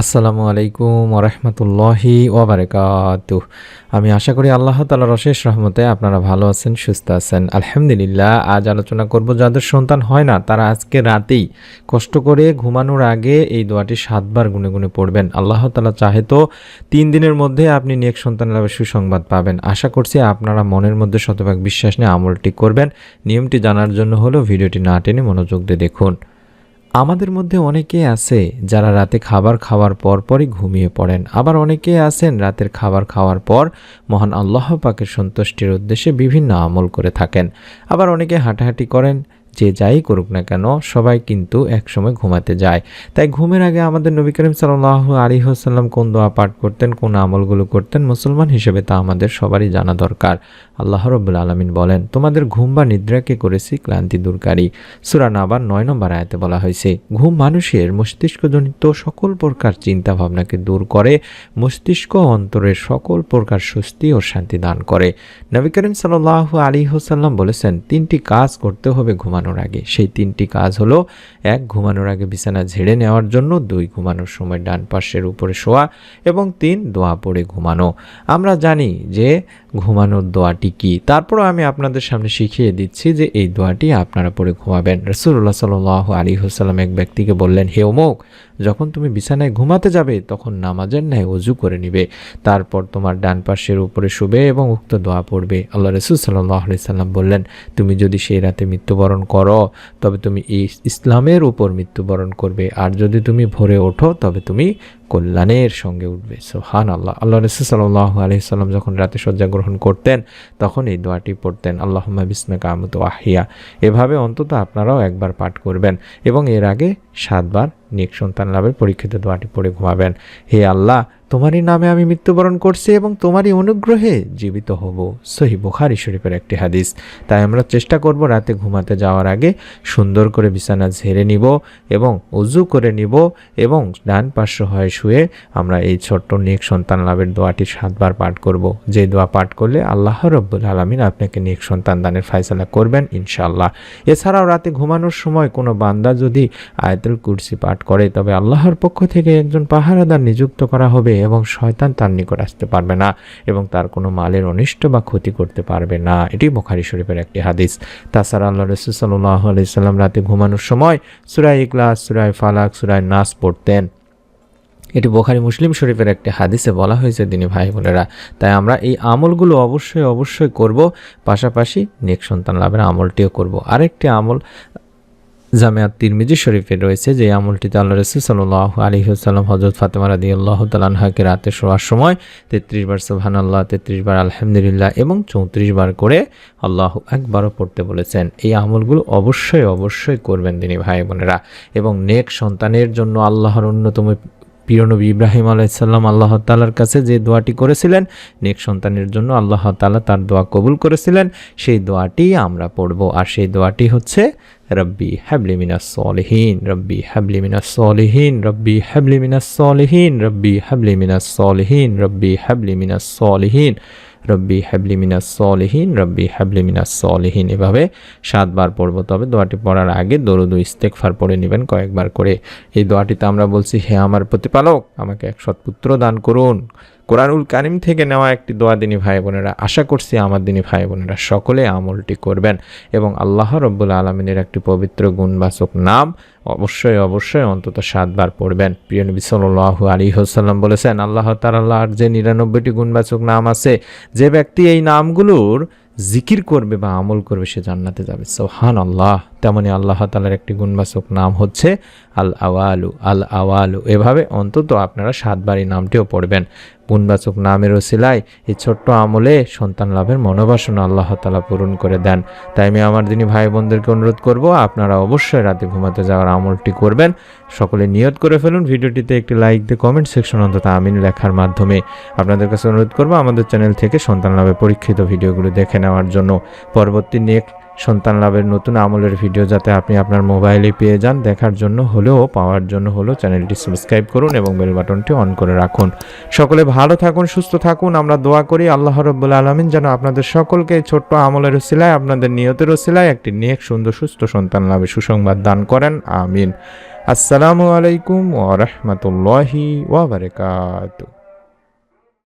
আসসালামু আলাইকুম ওরহমতুল্লাহি ওবরাকাত আমি আশা করি আল্লাহ তালার অশেষ রহমতে আপনারা ভালো আছেন, সুস্থ আছেন। আলহামদুলিল্লাহ, আজ আলোচনা করব, যাদের সন্তান হয় না, তারা আজকে রাতেই কষ্ট করে ঘুমানোর আগে এই দোয়াটি সাতবার গুনে গুনে পড়বেন। আল্লাহ তালা চাহে তো তিন দিনের মধ্যে আপনি নেক সন্তান লাভের সুসংবাদ পাবেন। আশা করছি আপনারা মনের মধ্যে শতভাগ বিশ্বাস নিয়ে আমলটি করবেন। নিয়মটি জানার জন্য হলো ভিডিওটি না টেনে মনোযোগ দিয়ে দেখুন। আমাদের মধ্যে অনেকে আছে যারা রাতে খাবার খাওয়ার পর পরই ঘুমিয়ে পড়েন। আবার অনেকে আছেন রাতের খাবার খাওয়ার পর মহান আল্লাহ পাকের সন্তুষ্টির উদ্দেশ্যে বিভিন্ন আমল করে থাকেন। আবার অনেকে হাঁটাহাঁটি করেন যে যাই করুক না কেন, সবাই কিন্তু একসময় ঘুমাতে যায়। তাই ঘুমের আগে আমাদের নবী করিম সাল্লাহ আলী হাসাল্লাম কোন দোয়া পাঠ করতেন, কোন আমলগুলো করতেন, মুসলমান হিসেবে তা আমাদের সবারই জানা দরকার। আল্লাহ রব্বুল আলমিন বলেন, তোমাদের ঘুম বা নিদ্রাকে করেছি? ক্লান্তি দূরকারী সুরান আবার নয় নম্বর আয়াতে বলা হয়েছে, ঘুম মানুষের মস্তিষ্কজনিত সকল প্রকার চিন্তা ভাবনাকে দূর করে, মস্তিষ্ক অন্তরের সকল প্রকার স্বস্তি ও শান্তি দান করে। নবী করিম সাল্লাহ আলী হোসাল্লাম বলেছেন, তিনটি কাজ করতে হবে ঘুমানোর আগে। সেই তিনটি কাজ হলো, এক, ঘুমানোর আগে বিছানা ঝেড়ে নেওয়ার জন্য, দুই, ঘুমানোর সময় ডান পাশের উপরে শোয়া এবং তিন, দোয়া পড়ে ঘুমানো। আমরা জানি যে ঘুমানোর দোয়াটি কি। তারপরও আমি আপনাদের সামনে শিখিয়ে দিচ্ছি যে এই দোয়াটি আপনারা পড়ে ঘুমাবেন। রসুল্লাহ সাল আলী হোসাল্লাম এক ব্যক্তিকে বললেন, হে অমুক যখন তুমি বিছানায় ঘুমাতে যাবে, তখন নামাজের ন্যায় অজু করে নিবে। তারপর তোমার ডান পাশের উপরে শুবে এবং উক্ত দোয়া পড়বে। আল্লাহ রসুল সাল্লাহ সাল্লাম বললেন, তুমি যদি সেই রাতে মৃত্যুবরণ করো, তবে তুমি ইসলামের উপর মৃত্যুবরণ করবে। আর যদি তুমি ভোরে ওঠো, তবে তুমি কল্যাণের সঙ্গে উঠবে। সোহান আল্লাহ আল্লাহ রসুল সাল্লাহ আলহিসাল্লাম যখন রাতে শয্যা গ্রহণ করতেন, তখন এই দোয়াটি পড়তেন আল্লাহ বিসমে আমত আহিয়া এভাবে অন্তত আপনারাও একবার পাঠ করবেন এবং এর আগে সাতবার নেক সন্তান লাভের পরীক্ষিত দোয়াটি পড়ে ঘুমাবেন। হে আল্লাহ তোমারই নামে আমি মৃত্যুবরণ করছি এবং তোমারই অনুগ্রহে জীবিত হব। সহি বুখারি শরীফের একটি হাদিস। তাই আমরা চেষ্টা করব রাতে ঘুমাতে যাওয়ার আগে সুন্দর করে বিছানা ঝেড়ে নিব এবং উজু করে নিব এবং ডান পার্শ্ব হয়ে শুয়ে আমরা এই ছোট্ট নেক সন্তান লাভের দোয়াটি সাতবার পাঠ করব। যে দোয়া পাঠ করলে আল্লাহ রব্বুল আলমিন আপনাকে নেক সন্তান দানের ফায়সালা করবেন ইনশাল্লাহ এছাড়াও রাতে ঘুমানোর সময় কোনো বান্দা যদি আয়তুল কুরসি পাঠ করে, তবে আল্লাহর পক্ষ থেকে একজন পাহারাদার নিযুক্ত করা হবে। এবং শয়তান তার নিকট আসতে পারবে না এবং তার কোনো মালের অনিষ্ট বা ক্ষতি করতে পারবে না। এটি বোখারি শরীফের একটি হাদিস। তাছাড়া আল্লাহ রসুল সাল্লাহ আলাইসাল্লাম রাতে ঘুমানোর সময় সুরাই ইকলাস সুরাই ফালাক সুরাই নাস পড়তেন। এটি বোখারি মুসলিম শরীফের একটি হাদিসে বলা হয়েছে দিনী ভাই বোনেরা। তাই আমরা এই আমলগুলো অবশ্যই অবশ্যই করব। পাশাপাশি নেক সন্তান লাভের আমলটিও করব। আরেকটি আমল জামিয়াত তিরমিজি শরীফে রয়েছে যে আমলটিতে আল্লাহ রসুল সাল্লাহ আলী হুসালাম হজরত ফাতেমা রাদি আল্লাহ তালাহাকে রাতে শোয়ার সময় তেত্রিশ বার সোহান আল্লাহ তেত্রিশ বার আলহামদুলিল্লাহ এবং চৌত্রিশ বার করে আল্লাহ একবারও পড়তে বলেছেন। এই আমলগুলো অবশ্যই অবশ্যই করবেন তিনি ভাই বোনেরা এবং নেক সন্তানের জন্য আল্লাহর অন্যতম প্রিয়নবী ইব্রাহিম আলাইসাল্লাম আল্লাহ তালার কাছে যে দোয়াটি করেছিলেন, নেক সন্তানের জন্য আল্লাহ তালা তার দোয়া কবুল করেছিলেন, সেই দোয়াটি আমরা পড়ব। আর সেই দোয়াটি হচ্ছে, রব্বি হ্যাবলি মিনাস সলিহীন, রব্বি হ্যাবলি মিনাস সলিহীন, রব্বি হ্যাবলি মিনাস সলিহীন, রব্বি হ্যাবলি মিনাস সলিহীন, রব্বি হ্যাবলি মিনাস সলিহীন। রব্বি হাবলি মিনাস সলিহীন, রব্বি হাবলি মিনাস সলিহীন। এভাবে সাতবার পড়ব, তবে দোয়াটি পড়ার আগে দরুদ ইস্তেকফার পড়ে নেবেন কয়েকবার করে। এই দোয়াটিতে আমরা বলছি, হে আমার প্রতিপালক, আমাকে এক সৎপুত্র দান করুন। কোরআনুল কারিম থেকে নেওয়া একটি দোয়া দিনী ভাই বোনেরা, আশা করছি আমার দিনী ভাই বোনেরা সকলে আমলটি করবেন এবং আল্লাহ রব্বুল আলমিনের একটি পবিত্র গুণবাচক নাম অবশ্যই অবশ্যই অন্তত সাতবার পড়বেন। প্রিয় নবী সাল্লাহ আলী হোসাল্লাম বলেছেন, আল্লাহ তাল্লাহর যে নিরানব্বইটি গুণবাচক নাম আছে, যে ব্যক্তি এই নামগুলোর জিকির করবে বা আমল করবে, সে জান্নাতে যাবে। সোহান আল্লাহ তেমনি আল্লাহ তালার একটি গুণবাচক নাম হচ্ছে আল আওয়ালু আল আওয়ালু এভাবে অন্তত আপনারা সাতবার এই নামটিও পড়বেন। গুণবাচক নামের ওসিলায় এই ছোট্ট আমলে সন্তান লাভের মনোবাসনা আল্লাহ তালা পূরণ করে দেন। তাই আমি আমার দিনী ভাই বোনদেরকে অনুরোধ করব, আপনারা অবশ্যই রাতে ঘুমাতে যাওয়ার আমলটি করবেন। সকলে নিয়ত করে ফেলুন, ভিডিওটিতে একটি লাইক দিয়ে কমেন্ট সেকশন অন্তত আমিন লেখার মাধ্যমে। আপনাদের কাছে অনুরোধ করব, আমাদের চ্যানেল থেকে সন্তান লাভে পরীক্ষিত ভিডিওগুলো দেখে নেওয়ার জন্য। পরবর্তী নেক্সট সন্তান লাভের নতুন আমলের ভিডিও যাতে আপনি আপনার মোবাইলে পেয়ে যান, দেখার জন্য হলেও, পাওয়ার জন্য হলেও চ্যানেলটি সাবস্ক্রাইব করুন এবং বেল বাটনটি অন করে রাখুন। সকলে ভালো থাকুন, সুস্থ থাকুন, আমরা দোয়া করি আল্লাহ রব্বুল আলমিন যেন আপনাদের সকলকে ছোট্ট আমলের ওসিলায়, আপনাদের নিয়তের ওসিলায় একটি নেক, সুন্দর, সুস্থ সন্তান লাভে সুসংবাদ দান করেন। আমিন। আসসালামু আলাইকুম ওয়া রাহমাতুল্লাহি